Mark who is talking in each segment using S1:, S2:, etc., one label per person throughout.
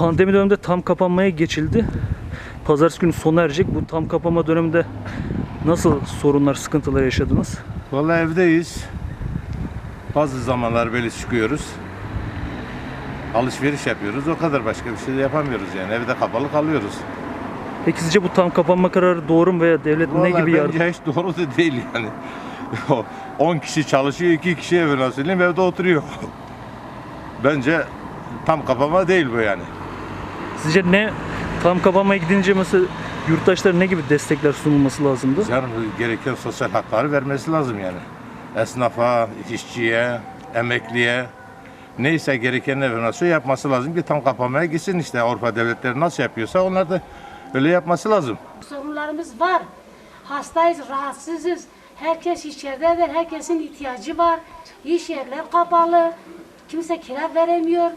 S1: Pandemi döneminde tam kapanmaya geçildi. Pazartesi günü sona erecek. Bu tam kapanma döneminde nasıl sorunlar, sıkıntılar yaşadınız?
S2: Vallahi evdeyiz. Bazı zamanlar böyle çıkıyoruz. Alışveriş yapıyoruz. O kadar başka bir şey de yapamıyoruz yani. Evde kapalı kalıyoruz.
S1: Peki sizce bu tam kapanma kararı doğru mu veya devlet ne
S2: Vallahi
S1: gibi yardım?
S2: bence hiç doğru da değil yani. O 10 kişi çalışıyor, 2 kişi evine söyleyeyim evde oturuyor. Bence tam kapama değil bu yani.
S1: Sizce ne tam kapanmaya gidince mesela yurttaşlara ne gibi destekler sunulması lazımdı?
S2: Canım gereken sosyal hakları vermesi lazım yani. Esnafa, işçiye, emekliye neyse gereken enflasyon yapması lazım ki tam kapamaya gitsin işte Avrupa devletleri nasıl yapıyorsa onlar da öyle yapması lazım.
S3: Sorunlarımız var. Hastayız, rahatsızız. Herkes içeridedir, herkesin ihtiyacı var. İş yerler kapalı. Kimse kira veremiyor.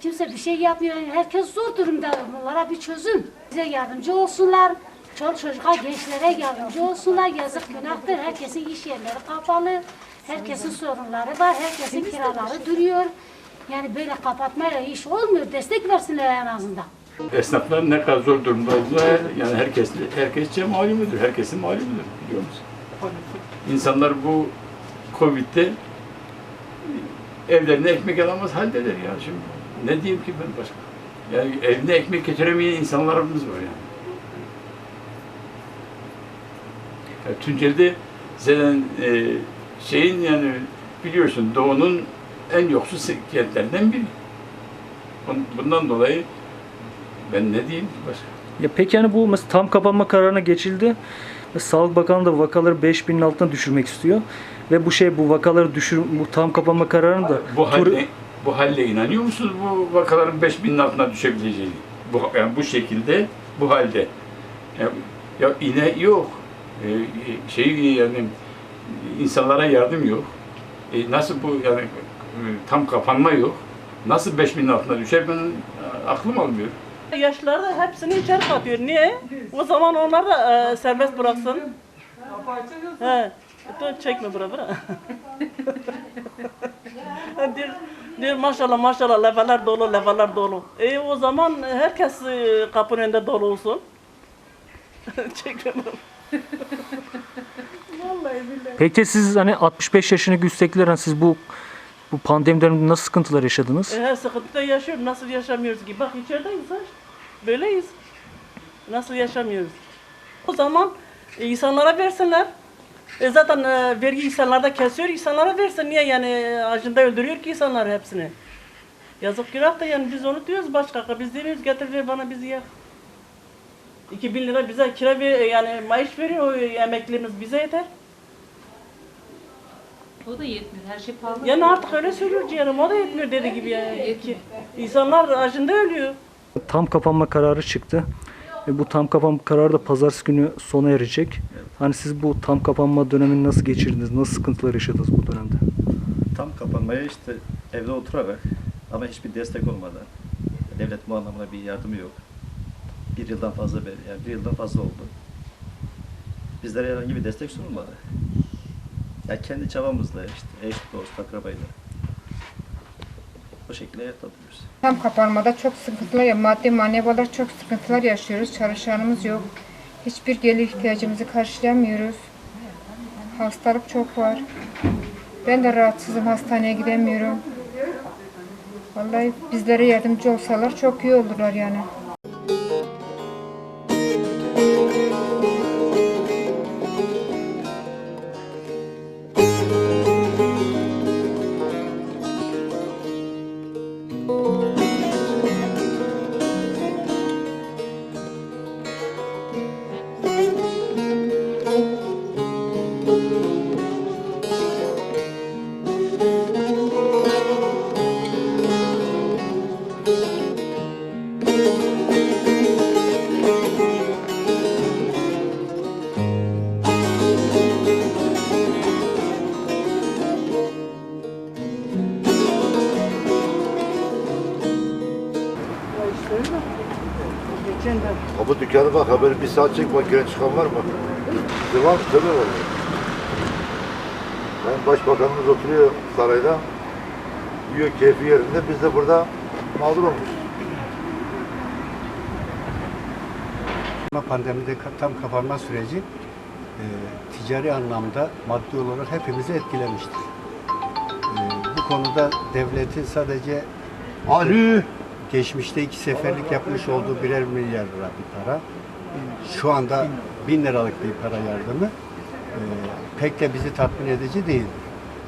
S3: Kimse bir şey yapmıyor. Herkes zor durumda. Bunlara bir çözüm. Bize yardımcı olsunlar. Çoluk çocuğa, gençlere yardımcı olsunlar. Yazık günahtır. Herkesin iş yerleri kapalı. Herkesin sorunları var. Herkesin kiraları duruyor. Yani böyle kapatmayla iş olmuyor. Destek versinler en azından.
S4: Esnaflar ne kadar zor durumda olduğunu yani herkes herkesçe malumudur. Herkesin malumudur biliyor musun? İnsanlar bu Covid'de evlerine ekmek alamaz haldeler ya şimdi. Ne diyeyim ki ben başka? Yani evine ekmek getiremeyen insanlarımız var yani. Ya Tunceli'de zaten e, şeyin yani biliyorsun doğunun en yoksul kentlerinden biri. Bun- Bundan dolayı ben ne diyeyim başka?
S1: Ya peki yani bu mesela tam kapanma kararına geçildi. Sağlık Bakanı da vakaları 5000'in altına düşürmek istiyor. Ve bu şey bu vakaları düşür bu tam kapanma kararını da
S4: Bu
S1: tur-
S4: halde, bu halde inanıyor musunuz bu vakaların 5000'in altına düşebileceğini? Bu, yani bu şekilde, bu halde. Ya, ya ine yok. Ee, şey yani insanlara yardım yok. E, nasıl bu yani e, tam kapanma yok. Nasıl 5000'in altına düşer ben e, aklım almıyor.
S5: Yaşlıları da hepsini içeri katıyor. Niye? O zaman onlar da e, serbest bıraksın. He. Dur çekme bura bura. diyor, maşallah maşallah leveler dolu leveler dolu. E o zaman herkes e, kapının önünde dolu olsun. bura. Vallahi billahi.
S1: Peki siz hani 65 yaşındaki üsttekiler hani siz bu bu pandemi döneminde nasıl sıkıntılar yaşadınız?
S5: E, her sıkıntıda yaşıyoruz. Nasıl yaşamıyoruz ki? Bak içerideyiz ha. Böyleyiz. Nasıl yaşamıyoruz? O zaman e, insanlara versinler. E, zaten e, vergi insanlarda kesiyor, insanlara versin. Niye yani e, acında öldürüyor ki insanlar hepsini? Yazık günah da yani biz onu diyoruz başka. Biz demiyoruz getir ver bana bizi ya. 2000 lira bize kira ver, yani maaş veriyor o emeklimiz bize yeter.
S6: O da yetmiyor. Her şey pahalı.
S5: Yani artık öyle söylüyor ciğerim o da yetmiyor dedi gibi yani. İnsanlar acında ölüyor.
S1: Tam kapanma kararı çıktı. Ve bu tam kapanma kararı da pazartesi günü sona erecek. Hani siz bu tam kapanma dönemini nasıl geçirdiniz? Nasıl sıkıntılar yaşadınız bu dönemde?
S7: Tam kapanmaya işte evde oturarak ama hiçbir destek olmadan devlet bu anlamda bir yardımı yok. Bir yıldan fazla beri, yani bir yıldan fazla oldu. Bizlere herhangi bir destek sunulmadı. Yani kendi çabamızla işte eş, dost, akrabayla bu şekilde yapabiliyoruz.
S8: Tam kapanmada çok sıkıntılar, maddi manevi olarak çok sıkıntılar yaşıyoruz. Çalışanımız yok. Hiçbir gelir ihtiyacımızı karşılayamıyoruz. Hastalık çok var. Ben de rahatsızım, hastaneye gidemiyorum. Vallahi bizlere yardımcı olsalar çok iyi olurlar yani.
S9: Kapı dükkanı bak haberi bir saat çek bak giren çıkan var mı? Devam tabii var. Ben başbakanımız oturuyor sarayda. Yiyor keyfi yerinde biz de burada mağdur olmuşuz.
S10: Pandemide ka- tam kapanma süreci e, ticari anlamda maddi olarak hepimizi etkilemiştir. E, bu konuda devletin sadece
S9: Ali.
S10: geçmişte iki seferlik yapmış olduğu birer milyar lira bir para. Şu anda bin liralık bir para yardımı e, pek de bizi tatmin edici değil.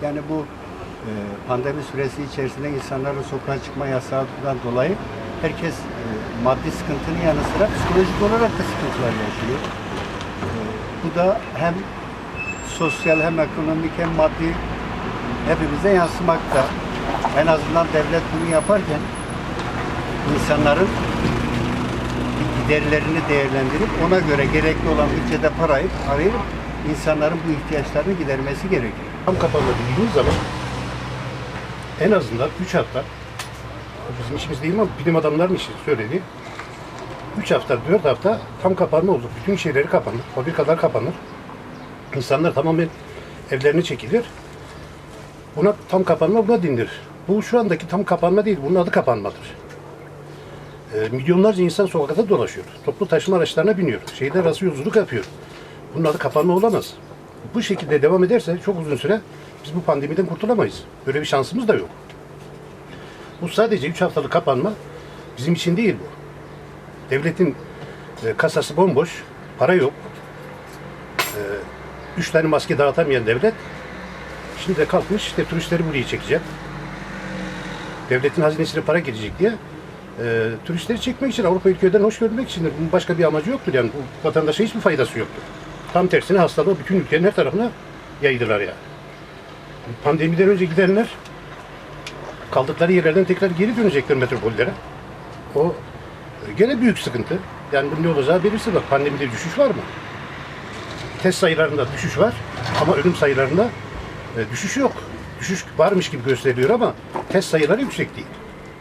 S10: Yani bu e, pandemi süresi içerisinde insanların sokağa çıkma yasağından dolayı herkes e, maddi sıkıntının yanı sıra psikolojik olarak da sıkıntılar yaşıyor. E, bu da hem sosyal hem ekonomik hem maddi hepimize yansımakta. En azından devlet bunu yaparken insanların giderlerini değerlendirip ona göre gerekli olan bütçede parayı arayıp insanların bu ihtiyaçlarını gidermesi gerekiyor.
S11: Tam kapanma dediğimiz zaman en azından 3 hafta bu bizim işimiz değil ama bilim adamlarının işi söyledi. 3 hafta, 4 hafta tam kapanma olur. Bütün şeyleri kapanır. Fabrikalar kapanır. İnsanlar tamamen evlerine çekilir. Buna tam kapanma buna dindir. Bu şu andaki tam kapanma değil. Bunun adı kapanmadır. E, milyonlarca insan sokakta dolaşıyor. Toplu taşıma araçlarına biniyor. Şehirler arası yolculuk yapıyor. Bunun adı kapanma olamaz. Bu şekilde devam ederse çok uzun süre biz bu pandemiden kurtulamayız. Böyle bir şansımız da yok. Bu sadece 3 haftalık kapanma bizim için değil bu. Devletin e, kasası bomboş, para yok. 3 tane maske dağıtamayan devlet şimdi de kalkmış işte turistleri buraya çekecek. Devletin hazinesine para gelecek diye e, turistleri çekmek için Avrupa ülkelerden hoş görmek için bunun başka bir amacı yoktur yani bu vatandaşa hiçbir faydası yoktur. Tam tersine hastalığı bütün ülkenin her tarafına yaydılar yani. Pandemiden önce gidenler kaldıkları yerlerden tekrar geri dönecekler metropollere. O e, gene büyük sıkıntı. Yani bunun ne olacağı belirsiz bak. Pandemide düşüş var mı? Test sayılarında düşüş var ama ölüm sayılarında e, düşüş yok. Düşüş varmış gibi gösteriliyor ama test sayıları yüksek değil.